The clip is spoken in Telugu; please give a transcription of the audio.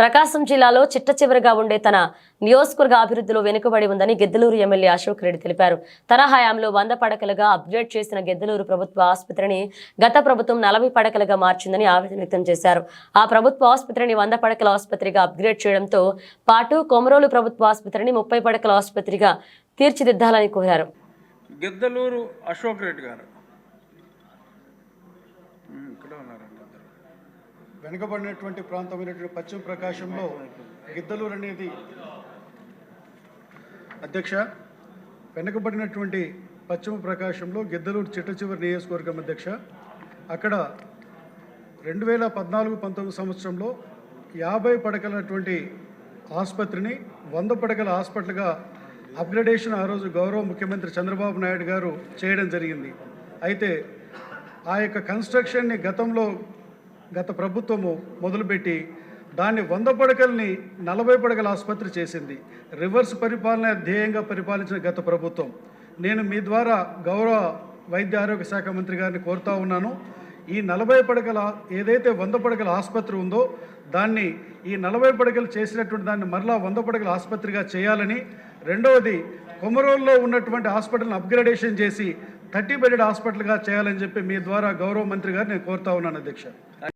ప్రకాశం జిల్లాలో చిట్ట చివరిగా ఉండే తన నియోజకవర్గ అభివృద్ధిలో వెనుకబడి ఉందని గెద్దలూరు ఎమ్మెల్యే అశోక్ రెడ్డి తెలిపారు. తన హయాంలో వంద పడకలుగా అప్గ్రేడ్ చేసిన గెద్దలూరు ప్రభుత్వ ఆసుపత్రిని గత ప్రభుత్వం నలభై పడకలుగా మార్చిందని ఆవేదన వ్యక్తం చేశారు. ఆ ప్రభుత్వ ఆసుపత్రిని వంద పడకల ఆసుపత్రిగా అప్గ్రేడ్ చేయడంతో పాటు కొమరోలు ప్రభుత్వ ఆసుపత్రిని ముప్పై పడకల ఆసుపత్రిగా తీర్చిదిద్దాలని కోరారు. గిద్దలూరు అశోక్ రెడ్డి గారు. ఉన్నారండి వెనుకబడినటువంటి ప్రాంతమైనటువంటి పశ్చిమ ప్రకాశంలో గిద్దలూరు అనేది అధ్యక్ష వెనుకబడినటువంటి పశ్చిమ ప్రకాశంలో గిద్దలూరు చిట్ట చివరి నియోజకవర్గం అధ్యక్ష. అక్కడ రెండు వేల పద్నాలుగు పంతొమ్మిది సంవత్సరంలో యాభై పడకలటువంటి ఆసుపత్రిని వంద పడకల హాస్పిటల్గా అప్గ్రేడేషన్ ఆ రోజు గౌరవ ముఖ్యమంత్రి చంద్రబాబు నాయుడు గారు చేయడం జరిగింది. అయితే ఆ యొక్క కన్స్ట్రక్షన్ని గతంలో గత ప్రభుత్వము మొదలుపెట్టి దాన్ని వంద పడకల్ని నలభై పడకల ఆసుపత్రి చేసింది. రివర్స్ పరిపాలన ధ్యేయంగా పరిపాలించిన గత ప్రభుత్వం. నేను మీ ద్వారా గౌరవ వైద్య ఆరోగ్య శాఖ మంత్రి గారిని కోరుతా ఉన్నాను. ఈ నలభై పడకల ఏదైతే వంద పడకల ఆసుపత్రి ఉందో దాన్ని ఈ నలభై పడకలు చేసినటువంటి దాన్ని మరలా వంద పడకల ఆసుపత్రిగా చేయాలని రెండవది కొమరోల్లో ఉన్నటువంటి హాస్పిటల్ని అప్గ్రేడేషన్ చేసి థర్టీ బెడెడ్ హాస్పిటల్గా చేయాలని చెప్పి మీ ద్వారా గౌరవ మంత్రి గారు నేను కోరుతా ఉన్నాను అధ్యక్ష.